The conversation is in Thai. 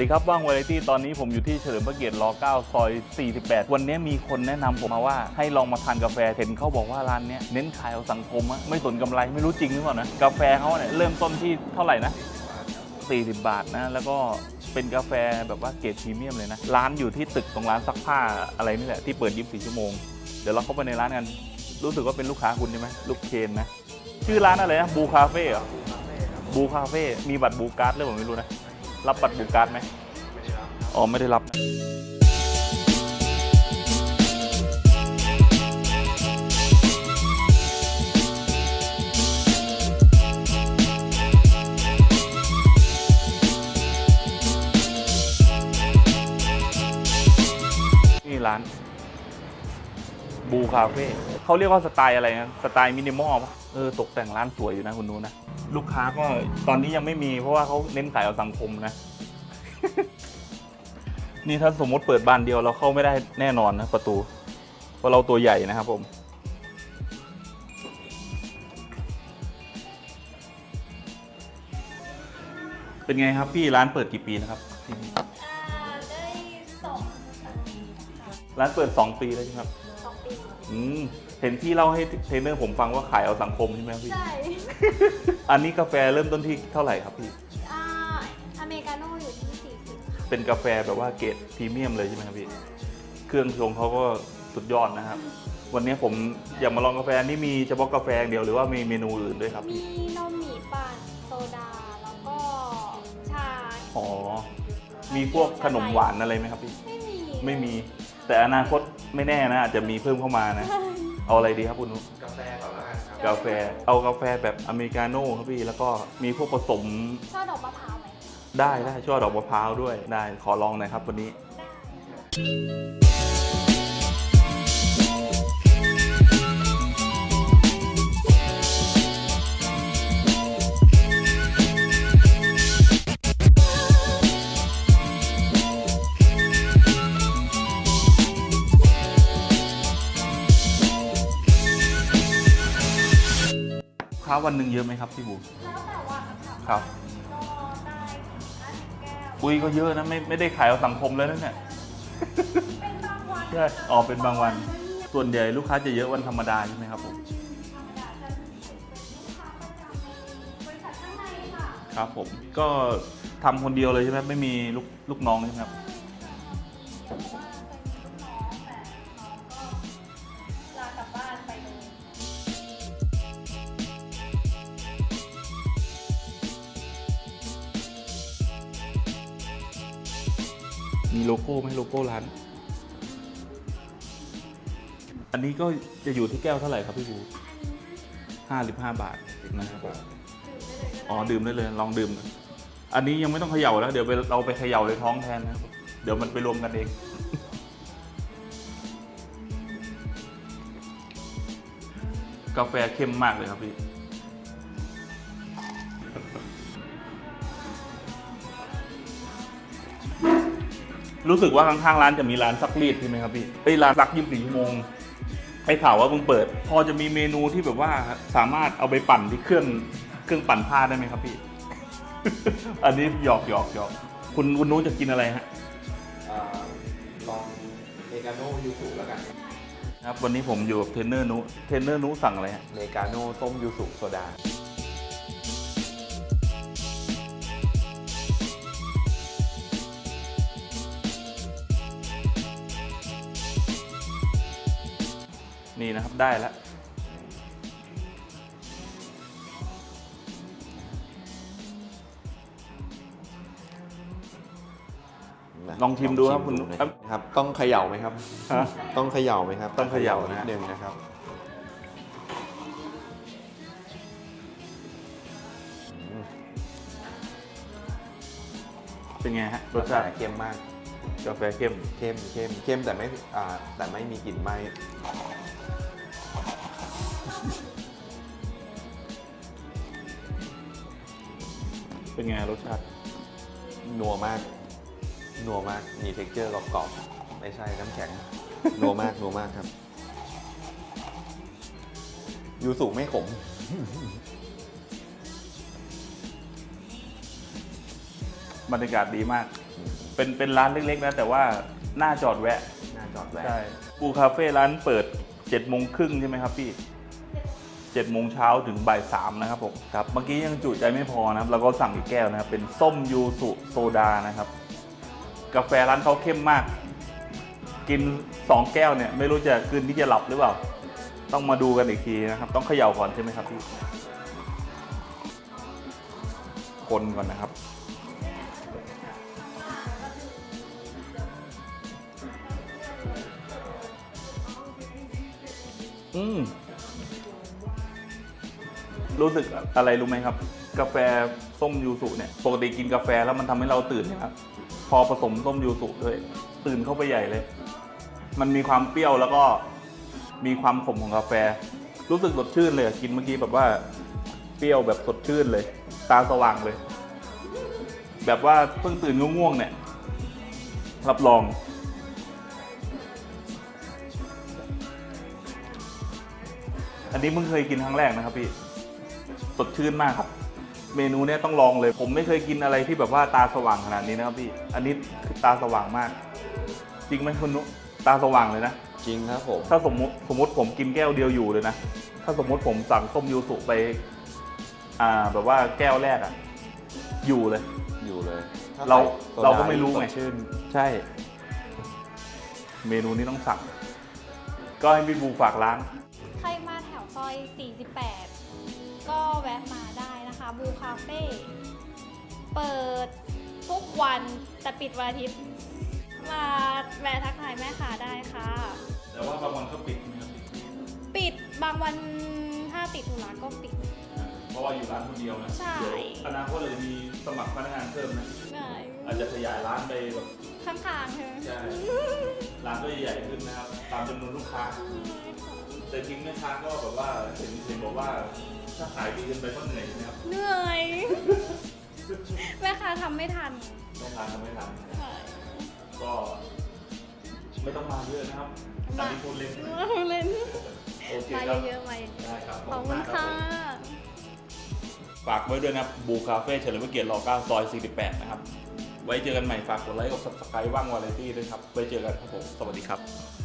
ดีครับ ว่างวาไรตี้ตอนนี้ผมอยู่ที่เฉลิมพระเกียรติร9ซอย 48 วันนี้มีคนแนะนำผมมาว่าให้ลองมาทานกาแฟเห็นเขาบอกว่าร้านเนี้ยเน้นขายเอาสังคมอะไม่สนกำไรไม่รู้จริงหรือเปล่านะ กาแฟเขาเนี่ยเริ่มต้นที่เท่าไหร่นะ 40 บาทนะ แล้วก็เป็นกาแฟแบบว่าเกรดพรีเมียมเลยนะ ร้านอยู่ที่ตึกตรงร้านซักผ้าอะไรนี่แหละที่เปิด 24 ชั่วโมง เดี๋ยวเราเข้าไปในร้านกัน รู้สึกว่าเป็นลูกค้าคุณใช่ไหมลูกเคนนะ ชื่อร้านอะไรนะบูคาเฟ่เหรอบูคาเฟ่มีบัตรบูการ์ดหรือเปล่าไม่รู้นะ รับบัตรบูการ์ดไหมอ๋อไม่ได้รับนี่ร้าน บูคาเฟ่เขาเรียกว่าสไตล์อะไรนะสไตล์มินิมอลปะเออตกแต่งร้านสวยอยู่นะคุณนูนะ ลูกค้าก็ตอนนี้ยังไม่มีเพราะว่าเขาเน้นขายเอาสังคมนะ นี่ถ้าสมมติเปิดบานเดียวเราเข้าไม่ได้แน่นอนนะประตู เพราะเราตัวใหญ่นะครับผมเป็นไงครับพี่ร้านเปิดกี่ปีนะครับที่นี่อ่าได้สองสามปีค่ะร้านเปิด 2 ปีแล้วใช่ไหมครับส องปีอืมเห็นพี่เล่าให้เทรนเนอร์ผมฟังว่าขายเอาสังคมใช่ไหมครับพี่ ใช่ อันนี้กาแฟเริ่มต้นที่เท่าไหร่ครับพี่ อ่า อเมริกาโน่อยู่ที่สี่สิบค่ะ เป็นกาแฟแบบว่าเกรดพรีเมียมเลยใช่ไหมครับพี่ เครื่องชงเขาก็สุดยอดนะครับ วันนี้ผมอยากมาลองกาแฟนี่มีเฉพาะกาแฟอย่างเดียวหรือว่ามีเมนูอื่นด้วยครับมีพี่ นมหมี่ปั่นโซดา แล้วก็ชา อ๋อ มีพวกขนมหวานอะไรไหมครับพี่ ไม่มี ไม่มี แต่อนาคต ไม่แน่นะ อาจจะมีเพิ่มเข้ามานะ เอาอะไรดีครับคุณนุชกาแฟก่อนแล้วกันครับกาแฟเอากาแฟแบบอเมริกาโน่ครับพี่แล้วก็มีพวกผสมชอบดอกมะพร้าวไหมได้ได้ช่อดอกมะพร้าวด้วยได้ขอลองหน่อยครับวันนี้ ได้ วันหนึ่งเยอะไหมครับพี่บูแล้วแต่วันค่ะครับ ก็ได้ถึงห้าสิบแก้ว อุ้ยก็เยอะนะไม่ไม่ได้ขายเอาสังคมแล้วนะเนี่ย เป็นบางวันใช่อ๋อเป็นบางวัน ส่วนใหญ่ลูกค้าจะเยอะวันธรรมดาใช่ไหมครับผมธรรมดาจะเป็นลูกค้าประจำในบริษัทข้างในค่ะ ครับผมก็ทำคนเดียวเลยใช่ไหมไม่มีลูกลูกน้องใช่ไหมครับ มีโลโก้ไหมโลโก้ร้าน อันนี้ก็จะอยู่ที่แก้วเท่าไหร่ครับพี่บูห้าสิบห้าบาทนะครับอ๋อดื่มได้เลยลองดื่ม อันนี้ยังไม่ต้องเขย่าแล้วเดี๋ยวเราไปเขย่าในท้องแทนนะเดี๋ยวมันไปรวมกันเองกาแฟเข้มมากเลยครับพี่ รู้สึกว่าข้างๆร้านจะมีร้านซักรีดใช่ไหมครับพี่ไอ้ยร้านซักยี่สิบสี่ชั่วโมงไอ้ข่าวว่าเพิ่งเปิด พอจะมีเมนูที่แบบว่าสามารถเอาไปปั่นที่เครื่องเครื่องปั่นผ้าได้ไหมครับพี่ อันนี้หยอกหยอกหยอกคุณคุณนู้นจะกินอะไรฮะอ่าลองเมกาโน่ยูสุแล้วกันครับวันนี้ผมอยู่กับเทรนเนอร์นุเทรนเนอร์นุสั่งอะไรฮะ เมกาโน่ต้มยูสุโซดา นี่นะครับได้แล้วลองชิมดูครับคุณนะครับ ครับต้องเขย่าไหมครับ ฮะ ต้องเขย่าไหมครับต้องเขย่านินะดนึงนะครับ เป็นไงฮะรรสสชาชาติติเข้มมาก กาแฟเข้ม เข้มเข้มเข้มแต่ไม่อ่าแต่ไม่มีกลิ่นไหม้ เป็นไงรสชาติ นัวมาก นัวมาก มีเท็กเจอร์กรอบๆ ไม่ใช่น้ำแข็ง นัวมาก นัวมากครับ ยูสุไม่ขม บรรยากาศดีมากอืมเป็นเป็นร้านเล็กๆนะ แต่ว่าน่าจอดแวะหน้าจอดแวะ ใช่ปูคาเฟ่ร้านเปิด7จ็ดโมงครึ่งใช่ไหมครับพี่ 7จ็ดโมงเช้าถึงบ่ายสามนะครับผมครับเมื่อกี้ยังจุใจไม่พอนะครับเราก็สั่งอีกแก้วนะครับเป็นส้มยูสุโซดานะครับ กาแฟร้านเขาเข้มมาก กิน 2 แก้วเนี่ยไม่รู้จะคืนที่จะหลับหรือเปล่า ต้องมาดูกันอีกทีนะครับ ต้องเขย่าก่อนใช่ไหมครับพี่คนก่อนนะครับอืม รู้สึกอะไรรู้ไหมครับ กาแฟส้มยูสุเนี่ยปกติกินกาแฟแล้วมันทำให้เราตื่นนะครับพอผสมส้มยูสุด้วยตื่นเข้าไปใหญ่เลย มันมีความเปรี้ยวแล้วก็มีความขมของกาแฟ รู้สึกสดชื่นเลยกินเมื่อกี้แบบว่าเปรี้ยวแบบสดชื่นเลย ตาสว่างเลย แบบว่าเพิ่งตื่นง่วงๆเนี่ยรับรองอันนี้เพิ่งเคยกินครั้งแรกนะครับพี่ สดชื่นมากครับ เมนูเนี้ยต้องลองเลย ผมไม่เคยกินอะไรที่แบบว่าตาสว่างขนาดนี้นะครับพี่ อันนี้คือตาสว่างมาก จริงไหมคุณนุตาสว่างเลยนะ จริงครับผม ถ้าสมมติสมมติผมกินแก้วเดียวอยู่เลยนะ ถ้าสมมติผมสั่งส้มยูสุไป อ่า แบบว่าแก้วแรกอะอยู่เลย อยู่เลยถ้เราใส่โซดเราก็ไม่รู้ไง สดชื่นใช่ เมนูนี้ต้องสั่ง ก็ให้พี่บูฝากร้าน ใครมาแถวซอย 48 ก็แวะมาได้นะคะบูคาเฟ่เปิดทุกวันแต่ปิดวันอาทิตย์มาแวะทักทายแม่ค้าได้ค่ะ แต่ว่าบางวันก็ปิดนะครับปิดบางวันถ้าติดธุระก็ปิด เพราะว่าอยู่ร้านคนเดียวนะใช่ เดี๋ยวอนาคตเลยมีสมัครพนักงานเพิ่มนะง่าย อาจจะขยายร้านไปแบบข้างๆใช่ไหมใช่ร้านก็ใหญ่ขึ้นนะครับ ตามจำนวนลูกค้า แต่จริงแม่ค้าก็แบบว่าเห็นเห็นบอกว่าถ้าขายดีเกินไปก็เหนื่อยนะครับเหนื่อย แม่ค้าทำไม่ทันแม่ค้าทำไม่ทันใช่ก็ไม่ต้องมาเยอะนะครับอันนี้พูดเล่นเล่นโอเคมาครับเยอะๆมาเยอะได้ครับๆขอบคุณมากรัค่ะผมฝากไว้ด้วยนะครับบูคาเฟ่เฉลิมพระเกียรติร9ซอย 48 นะครับ ไว้เจอกันใหม่ฝากกดไลค์กด subscribe ว่างวาไรตี้ด้วยครับ ไว้เจอกันครับผม สวัสดีครับ